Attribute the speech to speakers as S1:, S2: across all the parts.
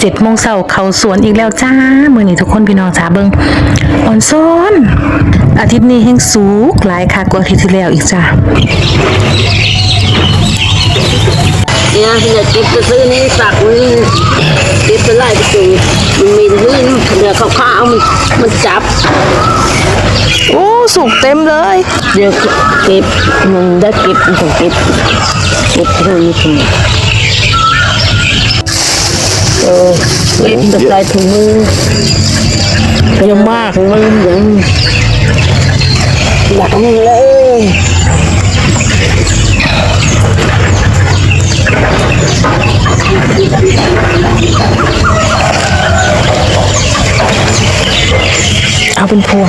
S1: เจ็ดโมงเช้าเขาสวนอีกแล้วจ้ามือนี้ทุกคนพี่น้องจ้าเบิงอ่อนซ้อนอาทิตย์นี้แห้งสูกหลายค่ะกว่าอาทิตย์ที่แล้วอีกจ้า
S2: เนี่ยเนี่ยเก็บไปซื้อนี่สักนี่เก็บไปไล่ไปจูมันมีลื่นเดี๋ยวเขาข้าวมันมันจับ
S1: โอ้สุกเต็มเลย
S2: เดี๋ยวเก็บมันได้เก็บมันต้องเก็บเก็บเท่านี้ถึงเออเก็บจะใส่ถุงมือ
S1: เยอะมาก
S2: ถุงมือยังหลังเลย
S1: เอาเป็นพวง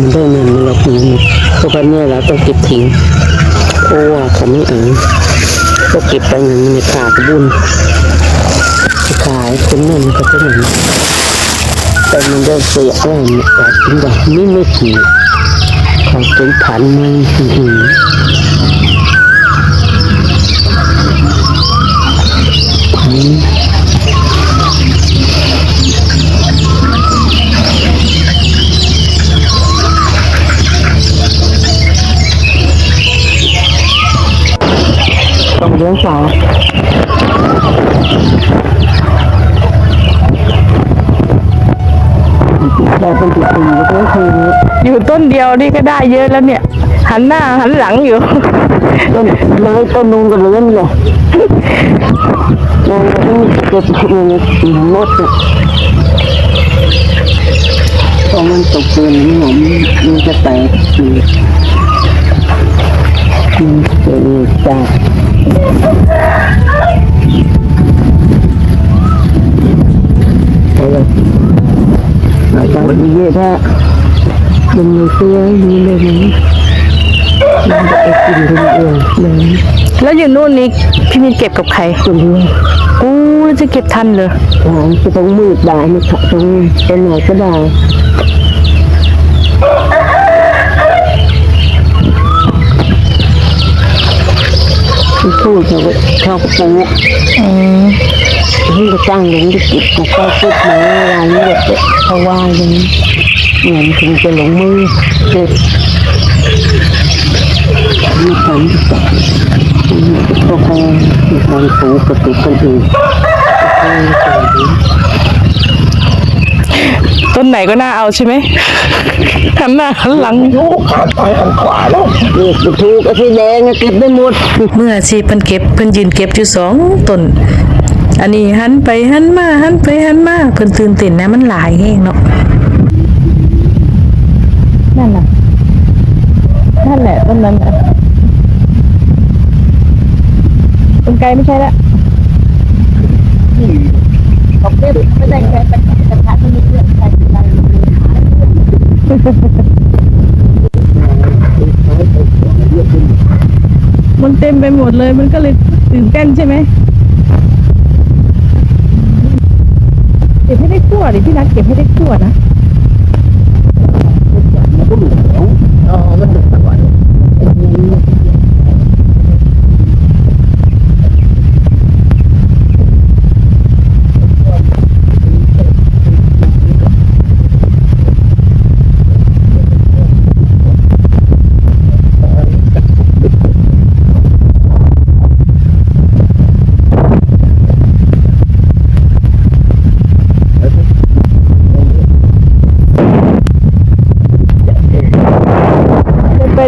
S1: มั
S2: นได้เงินเราปีนเพราะว่าเนี่ยเราต้องเก็บทิ้งโอ้ว่าเขาไม่เอ่านก็เก็บไปเงินในขากบุญขายคนนั่นก็เป็นอย่างนี้แต่มันได้เสียว่ามันอยากกินแบบนี้ไม่ขี่ของเป็นผันมันอื้อหือ ลี้ยงสาวแต่เป็นจุดหนึ่งก็คือ
S1: อยู่ต้นเดียวนี่ก็ได้เยอะแล้วเนี่ย หันหน้าหันหลังอยู่
S2: ต้นไม้ต้นนูนกันเลยนี่แหละเราต้องเก็บมันหมดอะพอมันตกเกินหอมมันจะแตกอืมอืมเป็นจาก อาจารย์เยอะแท้เป็นมือเสื้อดีเลยนะมันจะกินคนเดียวเลย
S1: แล้วอยู่นู่นนี่พี่มีเก็บกับใคร
S2: คนเดีย
S1: กูแล้วจะเก็บทันเลย
S2: หางจะต้องมืดได้ไม่ขัดตรงเป็นหน่อยก็ได้พูดเขาชอบปู
S1: อืม
S2: ที่จะจ้างลงที่กิบก็เข้าพูดมาอะไรนี่แบบเขาว่าอย่างนี้เหมือนถึงจะหลงมือเจ็บมีความที่จับก็คงมีความสูงกับติดคนอื่นก็คงจะดี
S1: ต้นไหนก็น่าเอาใช่ไหมหันหน้าหันหลัง
S2: เด็กถูกไอ้ที่แดงอะเก็บได้หมด
S1: เมื่อชีพเพิ่นเก็บเพิ่นยืนเก็บอยู่สองต้น อันนี้หันไปหันมาหันไปหันมาเพิ่นตื่นเต้นนะมันหลายแห้งเนาะนั่นน่ะนั่นแหละต้นนั้นน่ะต้นไกลไม่ใช่ละ
S2: ไม่ได้แค่กระทะที่มีเรื่องใครใคร
S1: มันเต็มไปหมดเลยมันก็เลยตื่นเต้นใช่ไหม เก็บให้ได้ทั่วดิพี่นัทเก็บให้ได้ทั่วนะ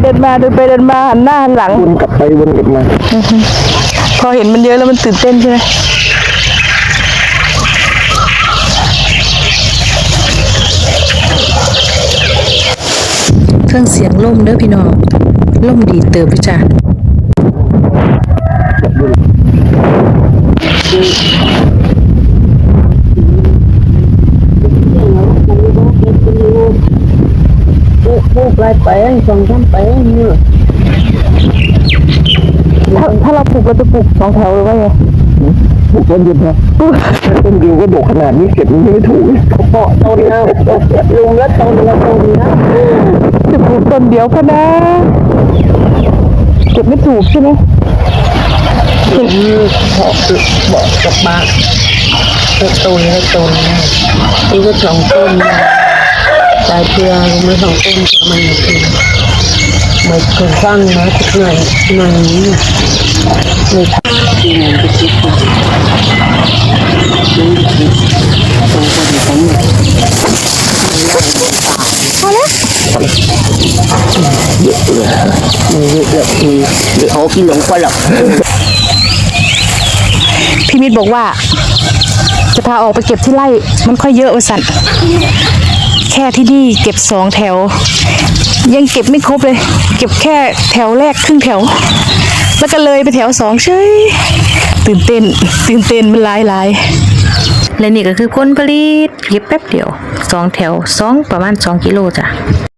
S1: เดินไปเดินมาเดินไปเดินมาหันหน้าหันหลัง
S2: วนกลับไปวนกลับมา
S1: อเห็นมันเยอะแล้วมันตื่นเต้นใช่ไหมเครื่องเสียงล่มเด้อพี่น้องล่มดีเติบพี่จ้า
S2: พูด ไปไปสองสามไปเนี่ย
S1: ถ้าถ้าเราปลูกเราจะปลูกสองแถวหรือว่าไง
S2: พูดต้นเดียวนะต้นเดียวก็ดกขนาดนี้เก็บมันไม่ถูกเพาะต้นนะลุงแล้วต้นละต้นนะ
S1: จะปลูกต้นเดียวก็นะเก็บไม่ถูกใช่ไหม
S2: เพาะคือบอกกับบ้านก็ต้นแล้วต้นนะนี่ก็สองต้นนะ ตายเพื่อลุงไม่สองต้นเพื่อมันคือไม่เคยฟังนะทุกหน่อยหน่อยนี้ไม่ทำที่นั่นก็คิดว่าไม่คิดตรงคนของเยอะเลยมีเยอะเลยทีเดี๋ยวเขากินหลงก็หรอก
S1: พี่มิตรบอกว่า จะพาออกไปเก็บที่ไร่มันค่อยเยอะวะสัน ค่ที่นี่เก็บสองแถว ยังเก็บไม่ครบเลย เก็บแค่แถวแรกครึ่งแถว แล้วก็เลยไปแถวสองเฉยตื่นเต้น ตื่นเต้นมันหลายหลายและนี่ก็คือผลผลิตเก็บแป๊บเดียวสองแถวสองประมาณสองกิโลจ้ะ